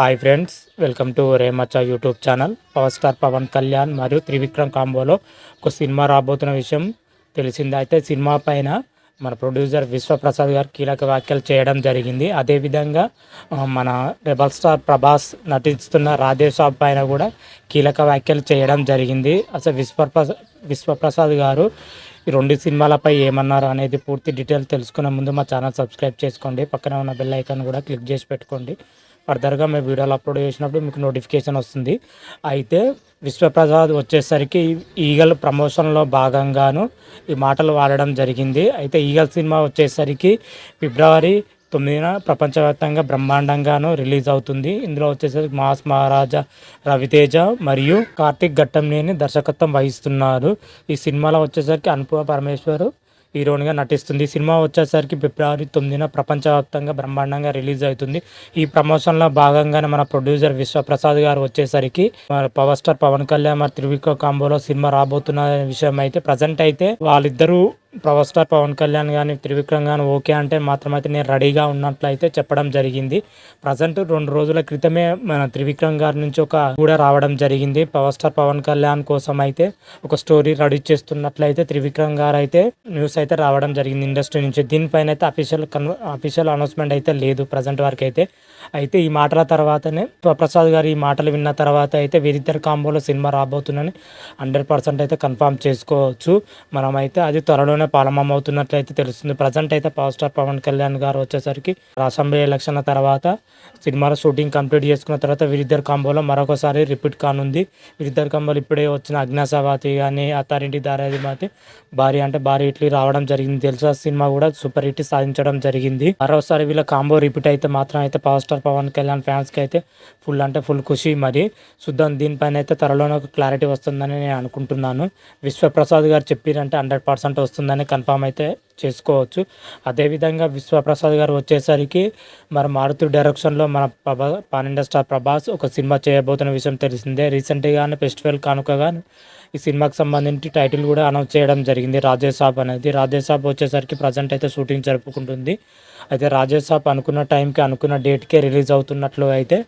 Hi friends welcome to రేమచ్చ YouTube channel power star Pavan Kalyan మరియు త్రివిక్రమ్ కాంబోలో ఒక cinema రాబోతున్న విషయం తెలిసింది. అయితే సినిమా పైన మన ప్రొడ్యూసర్ విశ్వప్రసాద్ గారు కీలక వ్యాఖ్యలు చేయడం జరిగింది. అదేవిధంగా మన రెబల్ స్టార్ ప్రభాస్ నటిస్తున్న రాధేశ్వాబ్ పైన కూడా కీలక వ్యాఖ్యలు చేయడం జరిగింది. అసలు విశ్వప్రసాద్ విశ్వప్రసాద్ గారు ఈ రెండు సినిమాలపై ఏమన్నారు అనేది పూర్తి డీటెయిల్ తెలుసుకునే ముందు మా ఛానల్ సబ్స్క్రైబ్ చేసుకోండి. పక్కన ఉన్న బెల్ ఐకాన్ కూడా క్లిక్ చేసి పెట్టుకోండి. ఫర్దర్గా మేము వీడియోలు అప్లోడ్ చేసినప్పుడు మీకు నోటిఫికేషన్ వస్తుంది. అయితే విశ్వప్రసాద్ వచ్చేసరికి ఈగల్ ప్రమోషన్లో భాగంగాను ఈ మాటలు వాడడం జరిగింది. అయితే ఈగల్ సినిమా వచ్చేసరికి ఫిబ్రవరి తొమ్మిదిన ప్రపంచవ్యాప్తంగా బ్రహ్మాండంగాను రిలీజ్ అవుతుంది. ఇందులో వచ్చేసరికి మాస్ మహారాజా రవితేజ మరియు కార్తిక్ ఘట్టంనేని దర్శకత్వం వహిస్తున్నారు. ఈ సినిమాలో వచ్చేసరికి అనుపమ పరమేశ్వర్ హీరోయిన్గా నటిస్తుంది. సినిమా వచ్చేసరికి ఫిబ్రవరి తొమ్మిదిన ప్రపంచవ్యాప్తంగా బ్రహ్మాండంగా రిలీజ్ అవుతుంది. ఈ ప్రమోషన్లో భాగంగానే మన ప్రొడ్యూసర్ విశ్వప్రసాద్ గారు వచ్చేసరికి పవర్ స్టార్ పవన్ కళ్యాణ్ మరి త్రివిక్ర కాంబోలో సినిమా రాబోతున్న విషయం అయితే ప్రజెంట్ అయితే వాళ్ళిద్దరూ పవర్ స్టార్ పవన్ కళ్యాణ్ కానీ త్రివిక్రమ్ కానీ ఓకే అంటే మాత్రమైతే నేను రెడీగా ఉన్నట్లయితే చెప్పడం జరిగింది. ప్రజెంట్ రెండు రోజుల క్రితమే మన త్రివిక్రమ్ గారి నుంచి ఒక కూడా రావడం జరిగింది. పవర్ స్టార్ పవన్ కళ్యాణ్ కోసం అయితే ఒక స్టోరీ రెడీ చేస్తున్నట్లయితే త్రివిక్రమ్ గారు అయితే న్యూస్ అయితే రావడం జరిగింది ఇండస్ట్రీ నుంచి. దీనిపైన అయితే అఫీషియల్ కన్ అఫీషియల్ అనౌన్స్మెంట్ అయితే లేదు ప్రజెంట్ వరకు అయితే. అయితే ఈ మాటల తర్వాతనే ప్రసాద్ గారు ఈ మాటలు విన్న తర్వాత అయితే వీరిద్దరు కాంబోలో సినిమా రాబోతుందని హండ్రెడ్ పర్సెంట్ అయితే కన్ఫర్మ్ చేసుకోవచ్చు. మనమైతే అది త్వరలోనే ప్రారంభం అవుతున్నట్లయితే తెలుస్తుంది. ప్రజెంట్ అయితే పవర్ స్టార్ పవన్ కళ్యాణ్ గారు వచ్చేసరికి అసెంబ్లీ ఎలక్షన్ల తర్వాత సినిమాలో షూటింగ్ కంప్లీట్ చేసుకున్న తర్వాత వీరిద్దరు కాంబోలో మరొకసారి రిపీట్ కానుంది. వీరిద్దరు కాంబోలు ఇప్పుడే వచ్చిన అజ్ఞాసవాతి కానీ అత్తారింటి దారాదిమాతి భారీ అంటే భారీ ఇట్లీ రావడం జరిగింది. తెలుసా? సినిమా కూడా సూపర్ హిట్ సాధించడం జరిగింది. మరోసారి వీళ్ళ కాంబో రిపీట్ అయితే మాత్రం అయితే పవర్ స్టార్ పవన్ కళ్యాణ్ ఫ్యాన్స్కి అయితే ఫుల్ అంటే ఫుల్ ఖుషి. మరి చూద్దాం దీనిపైన అయితే త్వరలోనే ఒక క్లారిటీ వస్తుందని నేను అనుకుంటున్నాను. విశ్వప్రసాద్ గారు చెప్పారంటే హండ్రెడ్ పర్సెంట్ వస్తుందని కన్ఫామ్ అయితే చేసుకోవచ్చు. అదేవిధంగా విశ్వప్రసాద్ గారు వచ్చేసరికి మరి మారుతి డైరెక్షన్లో మన ప్రభా పాన్ ఇండియా స్టార్ ప్రభాస్ ఒక సినిమా చేయబోతున్న విషయం తెలిసిందే. రీసెంట్గానే ఫెస్టివల్ కానుకగా ఈ సినిమాకి సంబంధించి టైటిల్ కూడా అనౌన్స్ చేయడం జరిగింది. రాజేసాబ్ అనేది. రాజేసాబ్ వచ్చేసరికి ప్రజెంట్ అయితే షూటింగ్ జరుపుకుంటుంది. అయితే రాజేసాబ్ అనుకున్న టైంకి అనుకున్న డేట్కే రిలీజ్ అవుతున్నట్లు అయితే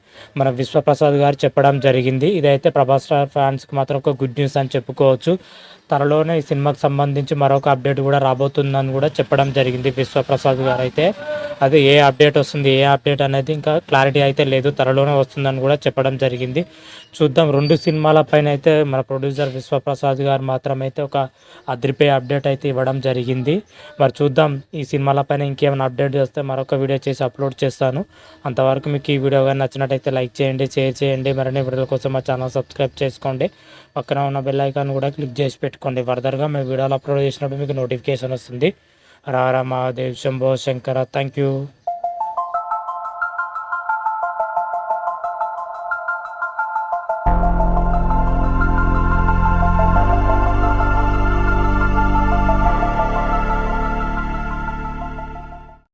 మన విశ్వప్రసాద్ గారు చెప్పడం జరిగింది. ఇదైతే ప్రభాస్ స్టార్ ఫ్యాన్స్కి మాత్రం ఒక గుడ్ న్యూస్ అని చెప్పుకోవచ్చు. త్వరలోనే ఈ సినిమాకి సంబంధించి మరొక అప్డేట్ కూడా రాబోతుందని కూడా చెప్పడం జరిగింది విశ్వప్రసాద్ గారు అయితే. అది ఏ అప్డేట్ వస్తుంది ఏ అప్డేట్ అనేది ఇంకా క్లారిటీ అయితే లేదు. త్వరలోనే వస్తుందని కూడా చెప్పడం జరిగింది. చూద్దాం. రెండు సినిమాల పైన అయితే మన ప్రొడ్యూసర్ విశ్వప్రసాద్ గారు మాత్రమైతే ఒక అదిరిపోయే అప్డేట్ అయితే ఇవ్వడం జరిగింది. మరి చూద్దాం. ఈ సినిమాల పైన ఇంకేమైనా అప్డేట్ చేస్తే మరొక వీడియో చేసి అప్లోడ్ చేస్తాను. అంతవరకు మీకు ఈ వీడియో కానీ నచ్చినట్టయితే లైక్ చేయండి షేర్ చేయండి. మరిన్ని వీడియోల కోసం మా ఛానల్ సబ్స్క్రైబ్ చేసుకోండి. పక్కన ఉన్న బెల్ ఐకాన్ కూడా క్లిక్ చేసి పెట్టుకోండి. ఫర్దర్గా మేము వీడియోలు అప్లోడ్ చేసినప్పుడు మీకు నోటిఫికేషన్ వస్తుంది. Har Har Mahadev Shambho Shankar thank you